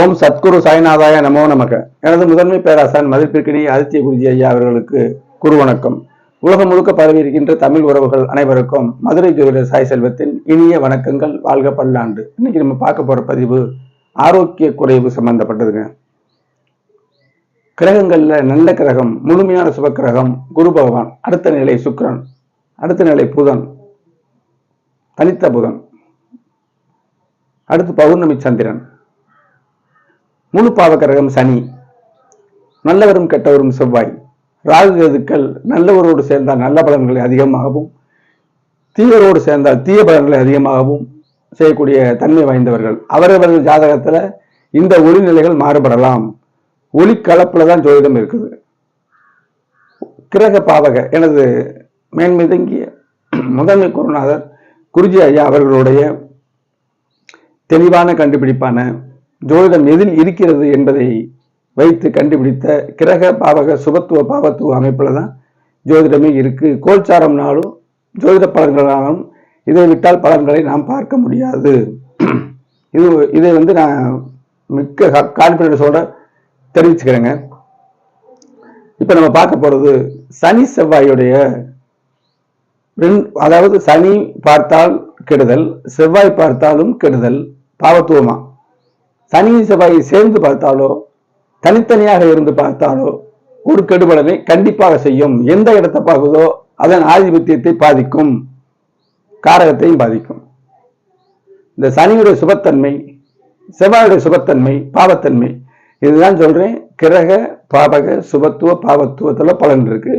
ஓம் சத்குரு சாய்நாதாய நமோ நமக. எனது முதன்மை பேராசான் மதிப்பிற்கினி ஆதித்ய குருஜி ஐயா அவர்களுக்கு குரு வணக்கம் உலகம் முழுக்க பரவி இருக்கின்ற தமிழ் உறவுகள் அனைவருக்கும் மதுரை ஜோதிடர் சாய் செல்வத்தின் இனிய வணக்கங்கள் வாழ்க பல்லாண்டு. இன்னைக்கு நம்ம பார்க்க போற பதிவு ஆரோக்கிய குறைவு சம்பந்தப்பட்டதுங்க. கிரகங்கள்ல நல்ல கிரகம் முழுமையான சுபக்கிரகம் குரு பகவான் அடுத்த நிலை சுக்ரன் அடுத்த நிலை புதன் தனித்த புதன் அடுத்து பௌர்ணமி சந்திரன். முழு பாவகரகம் சனி. நல்லவரும் கெட்டவரும் செவ்வாய். ராகு கேதுக்கள் நல்லவரோடு சேர்ந்தால் நல்ல பலன்களை அதிகமாகவும் தீயரோடு சேர்ந்தால் தீய பலன்களை அதிகமாகவும் செய்யக்கூடிய தன்மை வாய்ந்தவர்கள். அவரவர்கள் ஜாதகத்தில் இந்த ஒளிநிலைகள் மாறுபடலாம். ஒளி கலப்பில் தான் ஜோதிடம் இருக்குது. கிரக பாவக எனது மேன்மிதங்கிய முதன்மை குருநாதர் குருஜி ஐயா அவர்களுடைய தெளிவான கண்டுபிடிப்பான ஜோதிடம் எதில் இருக்கிறது என்பதை வைத்து கண்டுபிடித்த கிரக பாவக சுபத்துவ பாவத்துவ அமைப்புல தான் ஜோதிடமே இருக்கு. கோல்சாரம்னாலும் ஜோதிட பலன்களாலும் இதை விட்டால் பலன்களை நாம் பார்க்க முடியாது. இது இதை வந்து நான் மிக்க கான்பிடன்ஸோட தெரிவிச்சுக்கிறேங்க. இப்போ நம்ம பார்க்க போறது சனி செவ்வாயுடைய அதாவது சனி பார்த்தால் கெடுதல் செவ்வாய் பார்த்தாலும் கெடுதல் பாவத்துவமா? தனி செவ்வாயை சேர்ந்து பார்த்தாலோ தனித்தனியாக இருந்து பார்த்தாலோ ஒரு கெடுபடலை கண்டிப்பாக செய்யும். எந்த இடத்தை பார்க்குதோ அதன் ஆதிபத்தியத்தை பாதிக்கும். காரகத்தையும் பாதிக்கும். இந்த சனியுடைய சுபத்தன்மை செவ்வாயுடைய சுபத்தன்மை பாவத்தன்மை இதுதான் சொல்றேன். கிரக பாவக சுபத்துவ பாவத்துவத்துல பலன் இருக்கு.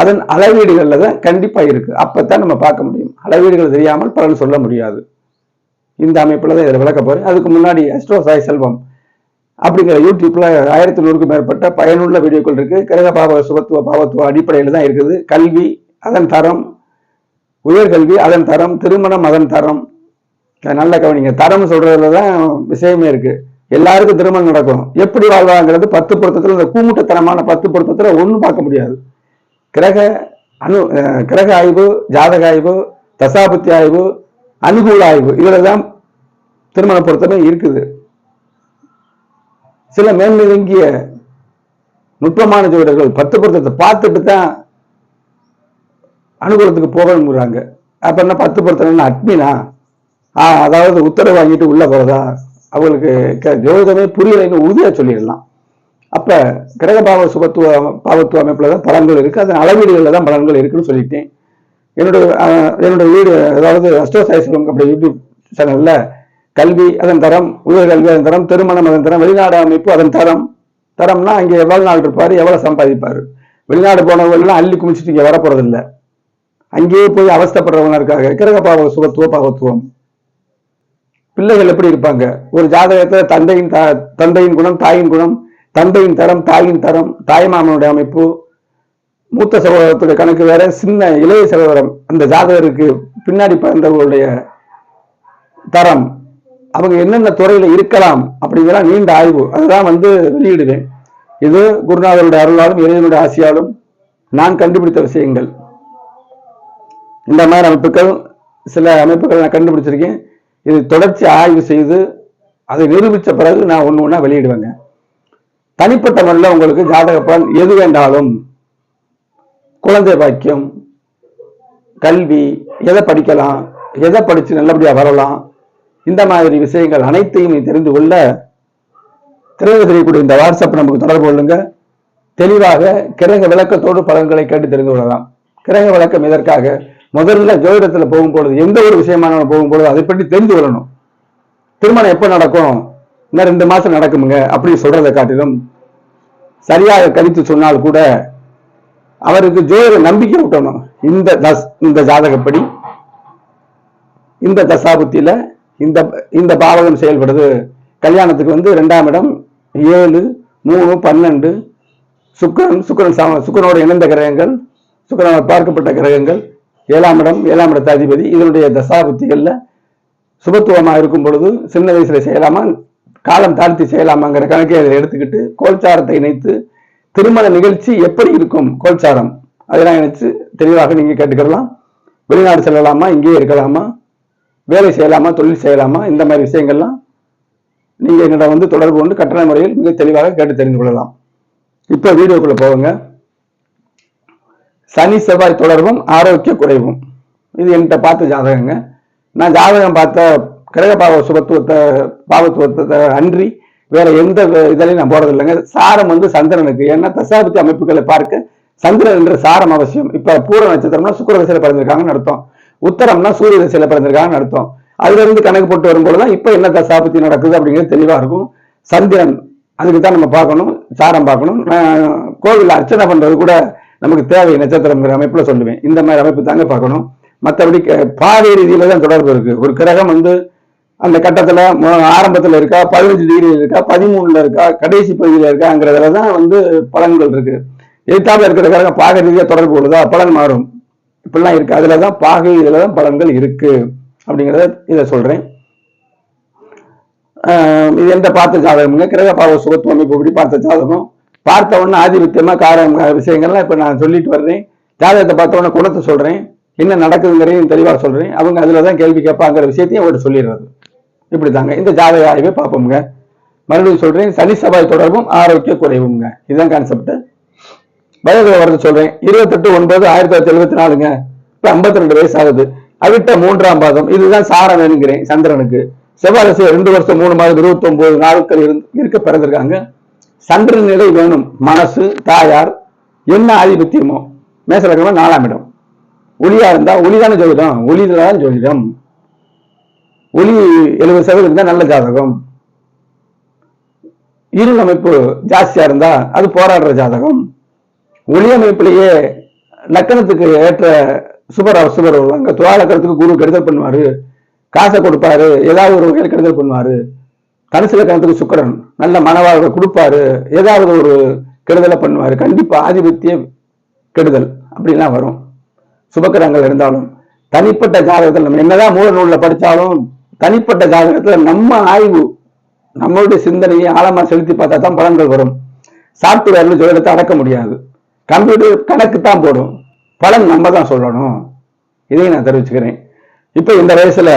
அதன் அளவீடுகள்ல தான் கண்டிப்பா இருக்கு. அப்பதான் நம்ம பார்க்க முடியும். அளவீடுகள் தெரியாமல் பலன் சொல்ல முடியாது. இந்த அமைப்பில் தான் இதில் விளக்க போகிறேன் அதுக்கு முன்னாடி அஸ்ட்ரோ சாய் செல்வம் அப்படிங்கிற யூடியூப்பில் ஆயிரத்தி நூறுக்கும் மேற்பட்ட பயனுள்ள வீடியோக்கள் இருக்குது கிரக பாவ சுபத்துவ பாவத்துவ அடிப்படையில் தான் இருக்குது. கல்வி அதன் தரம் உயர்கல்வி அதன் தரம் திருமணம் அதன் தரம். நல்ல கவனிங்க. தரம் சொல்கிறதுல தான் விஷயமே இருக்குது எல்லாருக்கும் திருமணம் நடக்கும் எப்படி வாழ்வாங்கிறது பத்து பொருத்தத்தில் இந்த கூமுட்டத்தனமான பத்து பொருத்தத்தில் ஒன்றும் பார்க்க முடியாது. கிரக அணு கிரக ஆய்வு ஜாதக ஆய்வு தசாபுத்தி ஆய்வு அனுகூல ஆய்வு. இதுல தான் திருமண பொருத்தமே இருக்குது. சில மேன்மிதங்கிய நுட்பமான ஜோடர்கள் பத்து பொருத்தத்தை பார்த்துட்டு தான் அனுகூலத்துக்கு போகணுங்கிறாங்க. அப்ப என்ன பத்து பொருத்தம் அட்மினா? ஆஹ் அதாவது உத்தரவு வாங்கிட்டு உள்ள போறதா? அவங்களுக்கு க- ஜோதிடமே புரியலைன்னு உறுதியாக சொல்லிடலாம். அப்ப கிரக பாவ சுபத்துவ பாவத்துவ அமைப்புல தான் பலன்கள் இருக்கு. அதன் அளவீடுகளில் தான் பலன்கள் இருக்குன்னு சொல்லிட்டேன். என்னுடைய என்னுடைய வீடு அதாவது அஸ்டோ அப்படி யூடியூப் சேனல்ல கல்வி அதன் தரம் உயர்கல்வி அதன் தரம் திருமணம் அதன் தரம் வெளிநாடு அமைப்பு அதன் தரம். தரம்னா அங்கே எவ்வளவு நாள் இருப்பார் எவ்வளவு சம்பாதிப்பார். வெளிநாடு போனவர்கள்லாம் அள்ளி குமிச்சிட்டு இங்கே வர அங்கேயே போய் அவஸ்தைப்படுறவங்க இருக்காங்க கிரக பாவ சுகத்துவ பாவத்துவம் பிள்ளைகள் எப்படி இருப்பாங்க? ஒரு ஜாதகத்தில் தந்தையின் தா- தந்தையின் குணம் தாயின் குணம் தந்தையின் தரம் தாயின் தரம் தாய்மாமனுடைய அமைப்பு மூத்த சகோதரத்துடைய கணக்கு வேற சின்ன இளைய சகோதரம் அந்த ஜாதகருக்கு பின்னாடி பிறந்தவர்களுடைய தரம் அவங்க என்னென்ன துறையில் இருக்கலாம் அப்படிங்கிற நீண்ட ஆய்வு. அதுதான் வந்து வெளியிடுவேன். இது குருநாதருடைய அருளாலும் இறைவனுடைய ஆசையாலும் நான் கண்டுபிடித்த விஷயங்கள். இந்த மாதிரி அமைப்புகள் சில அமைப்புகள் நான் கண்டுபிடிச்சிருக்கேன். இது தொடர்ச்சி ஆய்வு செய்து அதை நிரூபித்த பிறகு நான் ஒன்று ஒன்றா வெளியிடுவேங்க. தனிப்பட்ட முறையில் உங்களுக்கு ஜாதக பலன் எது வேண்டாலும் குழந்தை பாக்கியம் கல்வி எதை படிக்கலாம் எதை படித்து நல்லபடியாக வரலாம் இந்த மாதிரி விஷயங்கள் அனைத்தையும் நீ தெரிந்து கொள்ள திறந்து தெரியக்கூடிய இந்த வாட்ஸ்அப் நமக்கு தொடர்பு கொள்ளுங்க. தெளிவாக கிரக விளக்கத்தோடு பலன்களை கேட்டு தெரிந்து கொள்ளலாம். கிரக விளக்கம் எதற்காக? முதல்ல ஜோதிடத்தில் போகும்பொழுது எந்த ஒரு விஷயமான போகும்பொழுது அதை பற்றி தெரிந்து கொள்ளணும். திருமணம் எப்போ நடக்கும்? இன்னும் ரெண்டு மாதம் நடக்குமுங்க அப்படின்னு சொல்றதை காட்டிலும் சரியாக கணித்து சொன்னால் கூட அவருக்கு ஜோதிட நம்பிக்கை விட்டணும் இந்த தஸ் இந்த ஜாதகப்படி இந்த தசாபுத்தியில இந்த இந்த பாவகம் செயல்படுது. கல்யாணத்துக்கு வந்து ரெண்டாம் இடம் ஏழு மூணு பன்னெண்டு சுக்கரன் சுக்கரன் சம சுக்கிரனோட இணைந்த கிரகங்கள் சுக்கிரனால் பார்க்கப்பட்ட கிரகங்கள் ஏழாம் இடம் ஏழாம் இடத்த அதிபதி. இதனுடைய தசாபுத்திகளில் சுபத்துவமாக இருக்கும் பொழுது சின்ன வயசுல செய்யலாமா காலம் தாழ்த்தி செய்யலாமாங்கிற கணக்கை அதில் எடுத்துக்கிட்டு கோல்சாரத்தை இணைத்து திருமண நிகழ்ச்சி எப்படி இருக்கும்? கோல்சாரம். அதெல்லாம் இணைச்சு தெளிவாக நீங்க கேட்டுக்கலாம் வெளிநாடு செல்லலாமா? இங்கேயே இருக்கலாமா? வேலை செய்யலாமா? தொழில் செய்யலாமா? இந்த மாதிரி விஷயங்கள்லாம் நீங்க என்னிடம் வந்து தொடர்பு கொண்டு கட்டண முறையில் மிக தெளிவாக கேட்டு தெரிந்து கொள்ளலாம். இப்ப வீடியோக்குள்ள போவங்க. சனி செவ்வாய் தொடர்பும் ஆரோக்கிய குறைவும். இது என்கிட்ட பார்த்த ஜாதகங்க. நான் ஜாதகம் பார்த்த கிரக பாவ சுபத்துவத்தை பாவத்துவத்தை அன்றி வேற எந்த இதிலையும் நான் போறது இல்லைங்க சாரம் வந்து சந்திரனுக்கு ஏன்னா தசாபதி அமைப்புகளை பார்க்க சந்திரன் என்ற சாரம் அவசியம். இப்ப பூர நட்சத்திரம்னா சுக்கர திசையில பிறந்திருக்காங்கன்னு அர்த்தம். உத்தரம்னா சூரிய திசையில பிறந்திருக்காங்கன்னு அர்த்தம். அதுல இருந்து கணக்கு போட்டு வரும்போது தான் இப்ப என்ன தசாபத்தி நடக்குது அப்படிங்கிறது தெளிவா இருக்கும். சந்திரன் அதுக்கு தான் நம்ம பார்க்கணும் சாரம் பார்க்கணும். கோவில் அர்ச்சனை பண்றது கூட நமக்கு தேவை நட்சத்திரங்கிற அமைப்புல சொல்லுவேன். இந்த மாதிரி அமைப்பு தாங்க பார்க்கணும். மற்றபடி பாதை ரீதியில தான் தொடர்பு இருக்கு. ஒரு கிரகம் வந்து அந்த கட்டத்துல ஆரம்பத்தில் ஆரம்பத்துல இருக்கா பதினஞ்சு டிகிரியில் இருக்கா பதிமூணுல இருக்கா கடைசி பகுதியில் இருக்காங்கிறதுல தான் வந்து பலன்கள் இருக்கு. எதிர்த்தாப்புல இருக்கிற பாக ரீதியாக தொடர்பு கொள்ளுதா பலன் மாறும். இப்படிலாம் இருக்கு. அதுல தான் பாகை இதுல தான் பலன்கள் இருக்கு. அப்படிங்கிறத இதை சொல்றேன். இது எந்த பார்த்த ஜாதகம்ங்க? கிரக பாவ சுகத்துவம் அமைப்பு இப்படி பார்த்த ஜாதகம். பார்த்த உடனே ஆதிபத்தியமா காரம் விஷயங்கள்லாம் இப்போ நான் சொல்லிட்டு வர்றேன். ஜாதகத்தை பார்த்த உடனே குணத்தை சொல்றேன். என்ன நடக்குதுங்கிறதையும் தெளிவாக சொல்றேன். அவங்க அதுல தான் கேள்வி கேட்பாங்கிற விஷயத்தையும் அவர்கிட்ட சொல்லிடுறது. இப்படி தாங்க இந்த ஜாதக ஆய்வை பார்ப்போம்ங்க. மறுபடியும் சொல்றேன் சனி செவ்வாய் தொடர்பும் ஆரோக்கிய குறைவுங்க. இதுதான் கான்செப்ட் வயதுல வரது சொல்றேன். இருபத்தெட்டு ஒன்பது ஆயிரத்தி தொள்ளாயிரத்தி எழுபத்தி நாலுங்க. இப்ப ஐம்பத்தி ரெண்டு வயசு ஆகுது அவிட்ட மூன்றாம் பாதம். இதுதான் சாரம் என்கிறேன் சந்திரனுக்கு. செவ்வாய் ரெண்டு வருஷம் மூணு மாதம் இருபத்தி ஒன்பது நாட்கள் இருந்து- இருக்க பிறந்திருக்காங்க. சந்திரன் நிலை வேணும். மனசு தாயார் என்ன ஆதிபத்தியமோ. மேசலக்கணமா நாலாம் இடம். ஒளியா இருந்தா ஒளிதான ஜோதிடம். ஒளிதான் ஜோதிடம். ஒளி எழுபது சதவீதம் இருந்தால் நல்ல ஜாதகம். இருள் அமைப்பு ஜாஸ்தியா இருந்தா அது போராடுற ஜாதகம். ஒளி அமைப்பிலேயே லக்கணத்துக்கு ஏற்ற சுபர் சுபர் வருவாங்க துவாலக்கணத்துக்கு குரு கெடுதல் பண்ணுவாரு. காசை கொடுப்பாரு ஏதாவது ஒரு வகையில் கெடுதல் பண்ணுவாரு. தனுசு லக்கணத்துக்கு சுக்கரன் நல்ல மனவாழ்வை கொடுப்பாரு. ஏதாவது ஒரு கெடுதலை பண்ணுவாரு. கண்டிப்பா ஆதிபத்திய கெடுதல் அப்படிலாம் வரும். சுபக்கிரங்கள் இருந்தாலும் தனிப்பட்ட ஜாதகத்தில் நம்ம என்னதான் மூல நூலில் படிச்சாலும் தனிப்பட்ட ஜாதகத்துல நம்ம ஆய்வு நம்மளுடைய சிந்தனையை ஆழமா செலுத்தி பார்த்தா தான் பலன்கள் வரும். சாப்ட்வேர்ல சொல்லிடத்தை அடக்க முடியாது. கம்ப்யூட்டர் கணக்கு தான் போடும். பலன் நம்ம தான் சொல்லணும். இதையும் நான் தெரிவிச்சுக்கிறேன். இப்போ இந்த வயசுல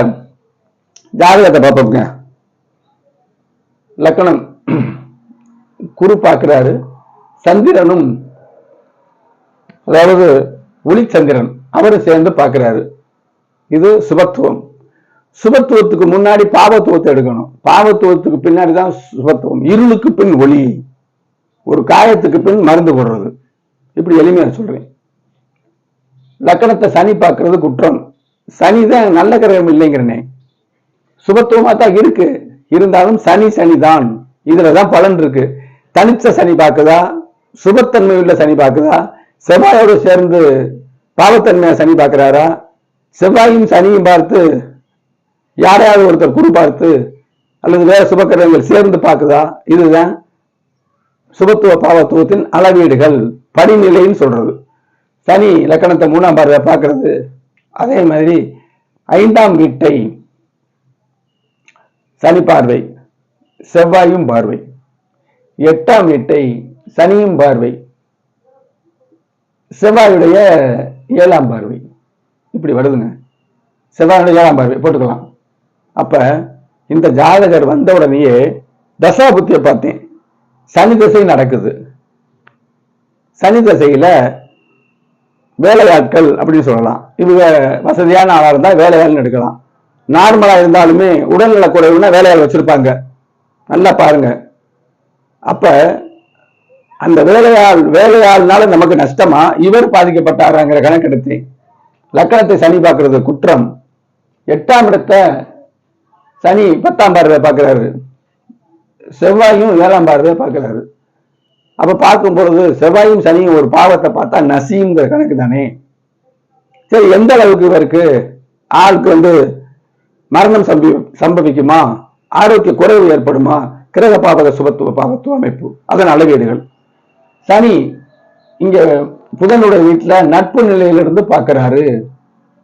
ஜாதகத்தை பார்ப்போங்க லக்கணம் குரு பார்க்கிறாரு. சந்திரனும் அதாவது ஒளிச்சந்திரன் அவரும் சேர்ந்து பார்க்கிறாரு. இது சுபத்துவம். சுபத்துவத்துக்கு முன்னாடி பாவத்துவத்தை எடுக்கணும். பாவத்துவத்துக்கு பின்னாடி தான் சுபத்துவம். இருளுக்கு பின் ஒளி. ஒரு காயத்துக்கு பின் மருந்து போடுறது. இப்படி எளிமையாக சொல்றேன். லக்கணத்தை சனி பார்க்கறது குற்றம். சனி தான் நல்ல கிரகம் இல்லைங்கிறனே. சுபத்துவமா தான் இருக்கு. இருந்தாலும் சனி சனி தான். இதுலதான் பலன் இருக்கு. தனிச்ச சனி பார்க்குதா? சுபத்தன்மை உள்ள சனி பார்க்குதா? செவ்வாயோடு சேர்ந்து பாவத்தன்மையா சனி பார்க்கிறாரா? செவ்வாயும் சனியும் பார்த்து யாரையாவது ஒருத்தர் குரு பார்த்து அல்லது வேற சுபக்கிரகங்கள் சேர்ந்து பார்க்குதா? இதுதான் சுபத்துவ பாவத்துவத்தின் அளவீடுகள் படிநிலைன்னு சொல்றது. சனி லக்கணத்தை மூணாம் பார்வை பார்க்கறது. அதே மாதிரி ஐந்தாம் வீட்டை சனி பார்வை செவ்வாயும் பார்வை. எட்டாம் வீட்டை சனியும் பார்வை. செவ்வாயுடைய ஏழாம் பார்வை. இப்படி வருதுங்க. செவ்வாயுடைய ஏழாம் பார்வை போட்டுக்கலாம். அப்ப இந்த ஜாதகர் வந்த உடனேயே தசாபுத்தியை பார்த்தேன். சனி திசை நடக்குது. சனி திசையில வேலையாட்கள் அப்படின்னு சொல்லலாம். இவங்க வசதியான ஆளாக இருந்தால் வேலையாள்னு எடுக்கலாம். நார்மலா இருந்தாலுமே உடல்நல குறைவுனா வேலையாள் வச்சிருப்பாங்க. நல்லா பாருங்க. அப்ப அந்த வேலையாள் வேலையாள்னால நமக்கு நஷ்டமா? இவர் பாதிக்கப்பட்டாராங்கிற கணக்கெடுத்து லக்கணத்தை சனி பார்க்கறது குற்றம். எட்டாம் இடத்தை சனி பத்தாம் பார்வை பார்க்கிறாரு. செவ்வாயும் ஏழாம் பார்வை பார்க்கிறாரு. அப்ப பார்க்கும் பொழுது செவ்வாயும் சனியும் ஒரு பாவத்தை பார்த்தா நசிங்கிற கணக்கு தானே. சரி எந்த அளவுக்கு இவருக்கு ஆளுக்கு வந்து மரணம் சம்பி சம்பவிக்குமா? ஆரோக்கிய குறைவு ஏற்படுமா? கிரக பாவக சுபத்துவ பாவத்துவ அமைப்பு. அதன் அளவீடுகள். சனி இங்க புதனுடைய வீட்டில் நட்பு நிலையிலிருந்து பார்க்கிறாரு.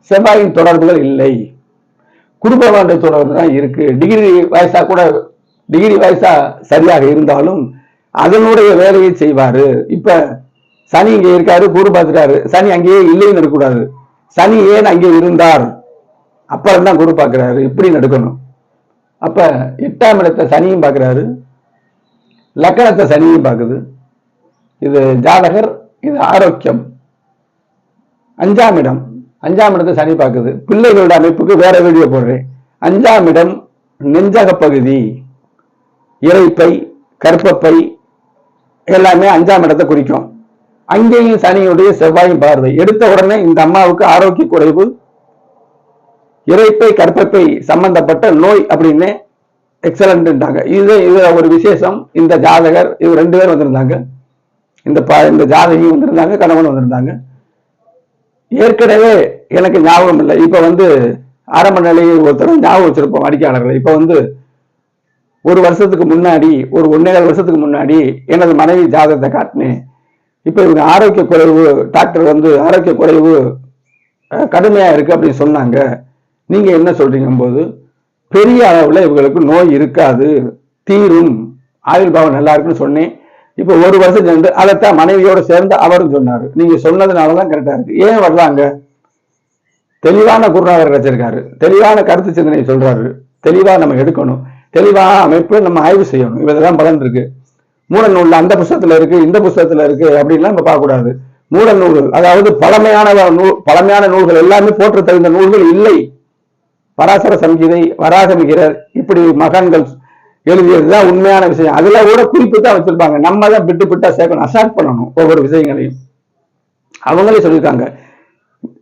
செவ்வாயின் தொடர்புகள் இல்லை. குடும்பவாண்ட தொடர்பு தான் இருக்கு. டிகிரி வயசா கூட டிகிரி வயசா சரியாக இருந்தாலும் அதனுடைய வேலையை செய்வாரு. இப்ப சனி இங்க இருக்காரு குரு பார்த்துட்டாரு. சனி அங்கேயே இல்லைன்னு இருக்கக்கூடாது. சனி ஏன் அங்கே இருந்தார்? அப்புறம் தான் குரு பார்க்கிறாரு. இப்படி நடக்கணும். அப்ப எட்டாம் இடத்தை சனியும் பார்க்கிறாரு. லக்கணத்தை சனியும் பார்க்குது. இது ஜாதகர் இது ஆரோக்கியம். அஞ்சாம் இடம். அஞ்சாம் இடத்தை சனி பார்க்குது. பிள்ளைகளோட அமைப்புக்கு வேற வீடியோ போடுறேன். அஞ்சாம் இடம் நெஞ்சக பகுதி. இறைப்பை கற்பப்பை எல்லாமே அஞ்சாம் இடத்தை குறிக்கும். அங்கேயும் சனியுடைய செவ்வாயும் பார்வை எடுத்த உடனே இந்த அம்மாவுக்கு ஆரோக்கிய குறைவு இறைப்பை கற்பப்பை சம்பந்தப்பட்ட நோய் அப்படின்னு எக்ஸலண்ட்டாங்க இது இது ஒரு விசேஷம். இந்த ஜாதகர் இது ரெண்டு பேர் வந்திருந்தாங்க. இந்த ப இந்த ஜாதகியும் வந்திருந்தாங்க கணவன் வந்திருந்தாங்க. ஏற்கனவே எனக்கு ஞாபகம் இல்லை. இப்போ வந்து ஆரம்ப நிலையில் ஒருத்தர் ஞாபகம் வச்சிருப்போம் வாடிக்கையாளர்கள். இப்போ வந்து ஒரு வருஷத்துக்கு முன்னாடி ஒரு ஒன்னேகால் வருஷத்துக்கு முன்னாடி எனது மனைவி ஜாதகத்தை காட்டினேன். இப்போ இவங்க ஆரோக்கிய குறைவு டாக்டர் வந்து ஆரோக்கிய குறைவு கடுமையாக இருக்குது இருக்கு அப்படின்னு சொன்னாங்க. நீங்கள் என்ன சொல்கிறீங்க போது பெரிய அளவில் இவங்களுக்கு நோய் இருக்காது தீரும் ஆயுள் பாவம் நல்லா இருக்குன்னு சொன்னேன். இப்போ ஒரு வருஷம் சென்று அதைத்தான் மனைவியோடு சேர்ந்து அவரும் சொன்னார். நீங்கள் சொன்னதுனால தான் கரெக்டாக இருக்கு. ஏன் வர்றாங்க தெளிவான குருநாதர் கிடைச்சிருக்காரு தெளிவான கருத்து சிந்தனை சொல்றாரு. தெளிவா நம்ம எடுக்கணும். தெளிவான அமைப்பு நம்ம ஆய்வு செய்யணும். இதெல்லாம் பலன் இருக்கு மூல அந்த புஸ்தகத்துல இருக்கு இந்த புஸ்தகத்துல இருக்கு அப்படின்லாம் நம்ம பார்க்கக்கூடாது. மூட நூல்கள் அதாவது பழமையான நூல் பழமையான நூல்கள் எல்லாமே போற்ற தகுந்த நூல்கள் இல்லை. பராசர சங்கீதை வராகமிகிறர் இப்படி மகான்கள் எழுதியதுதான் உண்மையான விஷயம். அதுல கூட குறிப்பு தான் வச்சிருப்பாங்க நம்ம தான் பிட்டு பிட்டா சேர்க்கணும் அசாட் பண்ணணும் ஒவ்வொரு விஷயங்களையும். அவங்களே சொல்லியிருக்காங்க.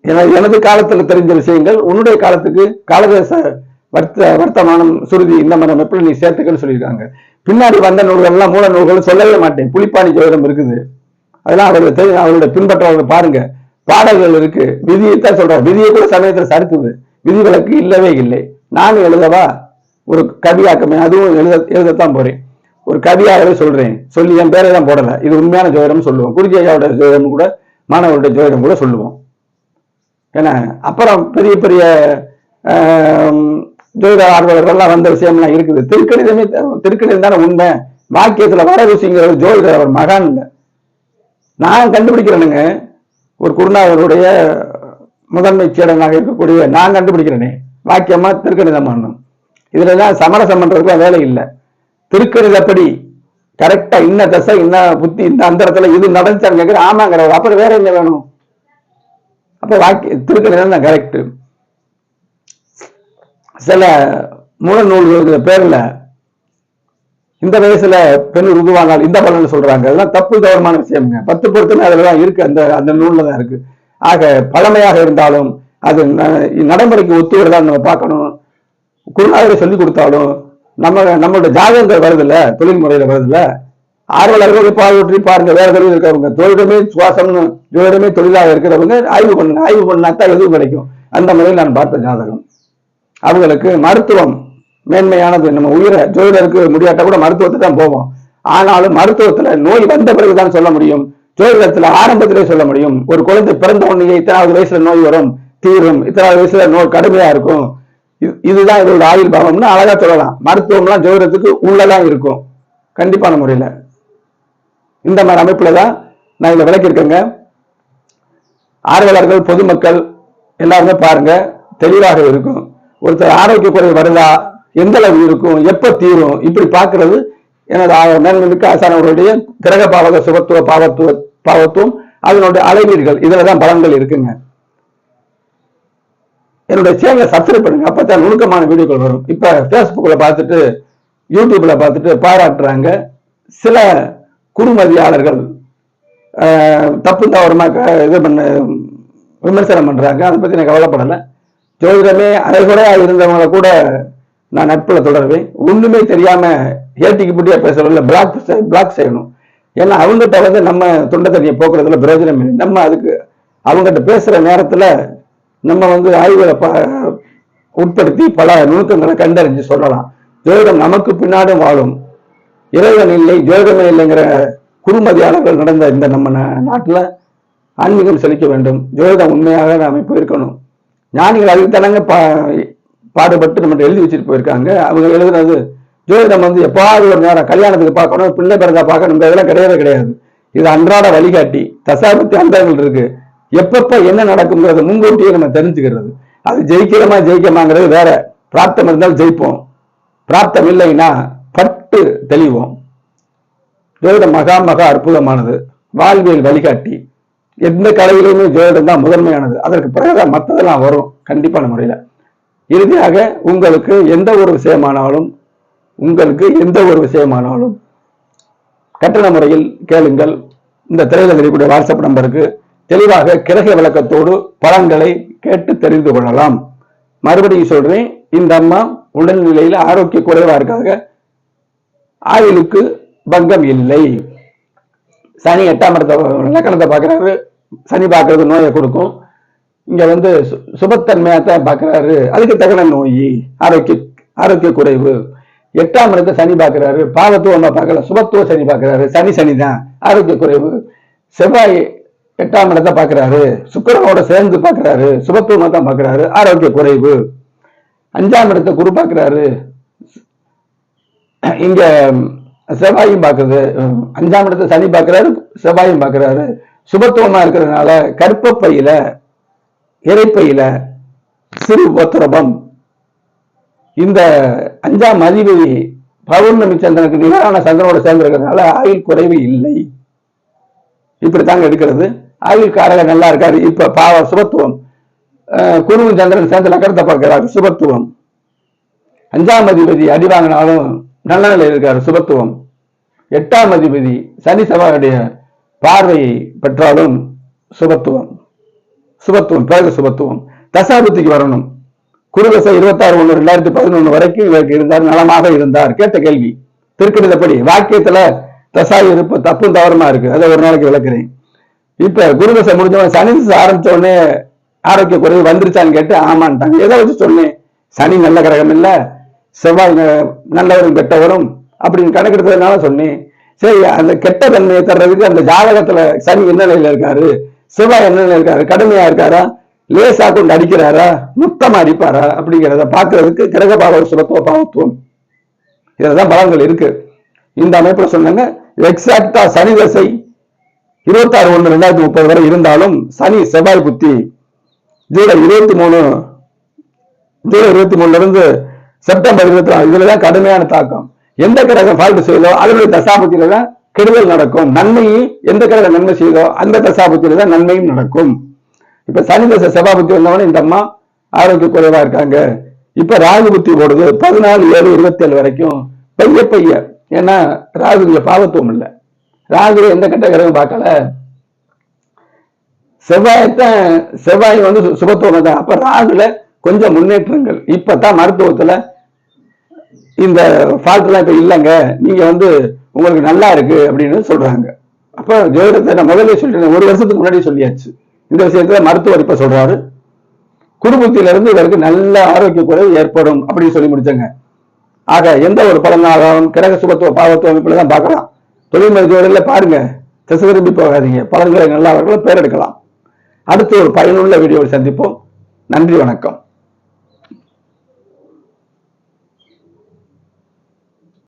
எனது எனது காலத்துல தெரிஞ்ச விஷயங்கள் உன்னுடைய காலத்துக்கு காலதேச வர்த்த வர்த்தமானம் சுருதி இந்த மாதிரி அமைப்பில் நீ சேர்த்துக்கன்னு சொல்லியிருக்காங்க. பின்னாடி வந்த நூல்கள் எல்லாம் மூல நூல்கள் சொல்லவே மாட்டேன். புலிப்பாணி ஜோதிடம் இருக்குது. அதெல்லாம் அவர்கள் தெரி- அவருடைய பின்பற்றவர்கள் பாருங்க. பாடல்கள் இருக்கு. விதியைத்தான் சொல்றாரு விதியை கூட சமயத்தில் சறுக்குது. விதிவிலக்கு இல்லவே இல்லை. நான் எழுதவா? ஒரு கவியாக்கமே அதுவும் எழுத எழுதத்தான் போறேன். ஒரு கவியாகவே சொல்றேன். சொல்லி என் பேரை தான் போடல. இது உண்மையான ஜோதிடம் சொல்லுவோம். குருஜி ஐயாவோட ஜோதிடம் கூட மாணவருடைய ஜோதிடம் கூட சொல்லுவோம். ஏன்னா அப்புறம் பெரிய பெரிய ஆம், ஜோதிட ஆர்வலர்கள்லாம் வந்த விஷயம்லாம் இருக்குது. திருக்கணிதமே திருக்கணிதம் தானே உண்மை. வாக்கியத்துல வர ருசிங்கிறது ஜோதிடர் அவர் மகான். இல்லை நான் கண்டுபிடிக்கிறேனுங்க. ஒரு குருநாதருடைய முதன்மை சீடனாக இருக்கக்கூடிய நான் கண்டுபிடிக்கிறேனே. வாக்கியமா திருக்கணிதம் பண்ணும் இதுல எல்லாம் சமரசம் பண்றதுக்குலாம் வேலை இல்லை. திருக்கணிதப்படி கரெக்டா இன்ன தசை இன்ன புத்தி இந்த அந்தரத்துல இது நடந்துச்சான்னு கேட்கிறேன் ஆமாங்கிறார். அப்புறம் வேற என்ன வேணும்? அப்போ வாக்கிய திருக்கணிதம் தான் கரெக்ட் சில மூல நூல்கள் பேர்ல இந்த வயசுல பெண் ருதுவானால் இந்த பலன் சொல்றாங்க. அதெல்லாம் தப்பு கவனமான விஷயம்ங்க. பத்து பொருத்தமே அதில் தான் இருக்கு. அந்த அந்த நூலில் தான் இருக்கு. ஆக பழமையாக இருந்தாலும் அது ந- நடைமுறைக்கு ஒத்து வருதான்னு நம்ம பார்க்கணும். குருநாதரை சொல்லி கொடுத்தாலும் நம்ம நம்மளோட ஜாதகங்கள் வருதுல்ல? தொழில் முறையில் வருதுல்ல? ஆர்வலர்கள் பாவற்றி பாருங்க வேற தொழில் இருக்கிறவங்க தொழிலுமே சுவாசம்னு தொழிலுமே தொழிலாக இருக்கிறவங்க ஆய்வு பண்ணுங்க ஆய்வு பண்ணாதான் எதுவும் கிடைக்கும். அந்த முறையில் நான் பார்த்த ஜாதகம். அவங்களுக்கு மருத்துவம் மேன்மையானது. நம்ம உயிரை ஜோதிடருக்கு முடியாட்டா கூட மருத்துவத்தை தான் போவோம். ஆனாலும் மருத்துவத்துல நோய் வந்த பிறகுதான் சொல்ல முடியும். ஜோதிடத்துல ஆரம்பத்திலே சொல்ல முடியும். ஒரு குழந்தை பிறந்த உடனே இத்தனாவது வயசுல நோய் வரும்? தீரும். இத்தனாவது வயசுல நோய் கடுமையா இருக்கும்? இது- இதுதான் இதோட ஆயுள் பாவம்னு அழகா சொல்லலாம். மருத்துவம்லாம் ஜோதிடத்துக்கு உள்ளதான் இருக்கும். கண்டிப்பான முறையில. இந்த மாதிரி அமைப்புல தான் நான் இதை விளக்கியிருக்கேங்க. ஆர்வலர்கள் பொதுமக்கள் எல்லாருமே பாருங்க தெளிவாக இருக்கும். ஒருத்தர் ஆரோக்கிய குறைவு வருதா எந்த அளவு இருக்கும் எப்ப தீரும் இப்படி பார்க்கறது எனது ஆ- மேன்மைமிக்க ஆசானவருடைய கிரக பாவக சுகத்துவ பாவத்துவ பாவத்துவம் அதனுடைய அளவீடுகள் இதுலதான் பலன்கள் இருக்குங்க. என்னுடைய சேனலை சப்ஸ்கிரைப் பண்ணுங்க அப்பதான் நுணுக்கமான வீடியோக்கள் வரும். இப்ப ஃபேஸ்புக்கில் பார்த்துட்டு யூடியூப்ல பார்த்துட்டு பாராட்டுறாங்க. சில குறுமதியாளர்கள் தப்பு தவறுமா இது பண்ண விமர்சனம் பண்ணுறாங்க அதை பற்றி நான் கவலைப்படலை. ஜோதிடமே அரைகுறையாக இருந்தவங்களை கூட நான் நட்பில் தொடருவேன். ஒன்றுமே தெரியாமல் ஏட்டிக்கு புட்டியா பேசுறதுல பிளாக் பிளாக் செய்யணும். ஏன்னா அவங்ககிட்ட வந்து நம்ம தொண்டை தண்ணியை போக்குறதுல பிரயோஜனம் இல்லை. நம்ம அதுக்கு அவங்ககிட்ட பேசுகிற நேரத்தில் நம்ம வந்து ஆய்வுகளை ப- உட்படுத்தி பல நுணுக்கங்களை கண்டறிஞ்சு சொல்லலாம். ஜோதிடம் நமக்கு பின்னாடும் வாழும். இறைவன் இல்லை ஜோதிடமே இல்லைங்கிற குறுமதியாளர்கள் நடந்த இந்த நம்ம நாட்டில் ஆன்மீகம் செழிக்க வேண்டும். ஜோதிடம் உண்மையாக அமைப்பு இருக்கணும் ஞானிகள் அதுக்கு தானங்க பா பாடுபட்டு நம்ம எழுதி வச்சுட்டு போயிருக்காங்க. அவங்க எழுதுனது ஜோதிடம் வந்து எப்பாவது ஒரு நேரம் கல்யாணத்துக்கு பார்க்கணும் பிள்ளை பிறந்தா பார்க்கணும் இதெல்லாம் கிடையவே கிடையாது. இது அன்றாட வழிகாட்டி. தசாபத்தி அந்தங்கள் இருக்கு. எப்பப்ப என்ன நடக்குங்கிறத முன்கூட்டியே நம்ம தெரிஞ்சுக்கிறது. அது ஜெயிக்கிறோமா ஜெயிக்கமாங்கிறது வேற. பிராப்தம் இருந்தால் ஜெயிப்போம். பிராப்தம் இல்லைன்னா தெளிவோம். ஜோதிடம் மகா மகா அற்புதமானது. வாழ்வியல் வழிகாட்டி. எந்த கலையிலுமே ஜோதிடம் தான் முதன்மையானது. அதற்கு பிறகுதான் மற்றதெல்லாம் வரும் கண்டிப்பான முறையில். இறுதியாக உங்களுக்கு எந்த ஒரு விஷயமானாலும் உங்களுக்கு எந்த ஒரு விஷயமானாலும் கட்டண முறையில் கேளுங்கள். இந்த திரையில் தெரியக்கூடிய வாட்ஸ்அப் நம்பருக்கு தெளிவாக கிரக விளக்கத்தோடு பலன்களை கேட்டு தெரிந்து கொள்ளலாம். மறுபடியும் சொல்றேன் இந்த அம்மா உடல்நிலையில் ஆரோக்கிய குறைவா இருக்காங்க. ஆயுளுக்கு பங்கம் இல்லை. சனி எட்டாம் இடத்த கணத்தை பார்க்குறாரு. சனி பார்க்கறது நோயை கொடுக்கும். இங்க வந்து சு- சுபத்தன்மையாத்தான் பார்க்கறாரு. அதுக்கு தகுந்த நோய் ஆரோக்கிய ஆரோக்கிய குறைவு. எட்டாம் இடத்தை சனி பார்க்கறாரு. பாவத்துவம் பார்க்கல. சுபத்துவ சனி பார்க்கறாரு. சனி சனி தான் ஆரோக்கிய குறைவு. செவ்வாய் எட்டாம் இடத்தை பார்க்கறாரு. சுக்கரனோட சேர்ந்து பார்க்கறாரு. சுபத்துவமா தான் பார்க்கறாரு. ஆரோக்கிய குறைவு. அஞ்சாம் இடத்தை குரு பார்க்கறாரு. இங்க செவ்வாயும் பார்க்கறது அஞ்சாம் இடத்துல சனி பார்க்கறாரு செவ்வாயும் பார்க்கிறாரு. சுபத்துவமா இருக்கிறதுனால கற்பப்பையில இறைப்பையில சிறு ஒத்துரபம் இந்த அஞ்சாம் அதிபதி பௌர்ணமி சந்திரனுக்கு நிகரான சந்திரனோட சேர்ந்திருக்கிறதுனால ஆயுள் குறைவு இல்லை. இப்படித்தாங்க எடுக்கிறது. ஆயுள் காரக நல்லா இருக்காரு. இப்ப பாவ சுபத்துவம். குருவும் சந்திரன் சேர்ந்து லக்கணத்தை பார்க்கிறாரு. சுபத்துவம். அஞ்சாம் அதிபதி அடி வாங்கினாலும் நல்ல நிலையில் இருக்காரு சுபத்துவம். எட்டாம் அதிபதி சனி செவ்வாயுடைய பார்வையை பெற்றாலும் சுபத்துவம். சுபத்துவம் பிறகு சுபத்துவம். தசாபுத்திக்கு வரணும். குருதசை இருபத்தாறு ஒண்ணு ரெண்டாயிரத்தி பதினொன்னு வரைக்கும் இவருக்கு இருந்தார் நலமாக இருந்தார். கேட்ட கேள்வி திருக்கணிதப்படி வாக்கியத்துல தசா இருப்பு தப்பும் தவறுமா இருக்கு. அதை ஒரு நாளைக்கு விளக்குறேன். இப்ப குருதசை முடிஞ்சவன் சனி தசை ஆரம்பிச்ச உடனே ஆரோக்கிய குறைவு வந்துருச்சான்னு கேட்டு ஆமான்ட்டாங்க. எதை வச்சு சொன்னேன்? சனி நல்ல கிரகம் இல்ல செவ்வாய் நல்லவரும் கெட்டவரும் அப்படின்னு கணக்கெடுத்ததுனால சொன்னேன். சரி அந்த கெட்ட தன்மையை தர்றதுக்கு அந்த ஜாதகத்துல சனி என்ன நிலையில இருக்காரு? செவ்வாய் என்ன நிலையில இருக்காரு? கடுமையா இருக்காரா? லேசா கொண்டு அடிக்கிறாரா? முத்தமா அடிப்பாரா? அப்படிங்கிறத பாக்குறதுக்கு கிரக பாவ சுபத்துவ பாவத்துவம். இதுலதான் பலன்கள் இருக்கு. இந்த அமைப்புல சொன்னாங்க எக்ஸாக்டா சனி தசை இருபத்தாறு ஒண்ணு ரெண்டாயிரத்தி முப்பது வரை இருந்தாலும் சனி செவ்வாய் புத்தி ஜூலை இருபத்தி மூணு ஜூலை இருபத்தி மூணுல இருந்து செப்டம்பர் இருபத்தி நாலு இதுலதான் கடுமையான தாக்கம். எந்த கிரகம் ஃபால்ட் செய்யுதோ அதனுடைய தசாபத்தியில தான் கெடுதல் நடக்கும். நன்மையும் எந்த கிரகம் நன்மை செய்தோ அந்த தசாபத்தியில தான் நன்மையும் நடக்கும். இப்ப சனி தசை சபாபத்தி வந்தவொடனே இந்த அம்மா ஆரோக்கிய குறைவா இருக்காங்க. இப்ப ராகு புத்தி ஓடுது பதினாலு ஏழு இருபத்தி ஏழு வரைக்கும். பைய பைய. ஏன்னா ராகு பாவத்துவம் இல்லை. ராகு எந்த கட்ட கிரகம் பார்க்கல. செவ்வாயத்தான் செவ்வாய் வந்து சுபத்துவம் தான். அப்ப ராகுல கொஞ்சம் முன்னேற்றங்கள். இப்பதான் மருத்துவத்துல இந்த ஃபால்ட் எல்லாம் இல்லைங்க. நீங்க வந்து உங்களுக்கு நல்லா இருக்கு அப்படின்னு சொல்றாங்க. அப்போ ஜோதிடத்தை நான் முதல்ல சொல்லிட்டேன். ஒரு வருஷத்துக்கு முன்னாடி சொல்லியாச்சு. இந்த விஷயத்தில் மருத்துவர் இப்ப சொல்றாரு. குடும்பத்திலிருந்து இவருக்கு நல்ல ஆரோக்கிய குறைவு ஏற்படும் அப்படின்னு சொல்லி முடிச்சங்க. ஆக எந்த ஒரு பலனாகவும் கிரக சுபத்துவ பாவத்துவ அமைப்பில் தான் பார்க்கலாம். தொழில் மருத்துவர்கள பாருங்க. திசை திரும்பி போகாதீங்க. பலன்களை நல்லா அவர்களும் பேரெடுக்கலாம். அடுத்து ஒரு பயனுள்ள வீடியோவில் சந்திப்போம். நன்றி வணக்கம்.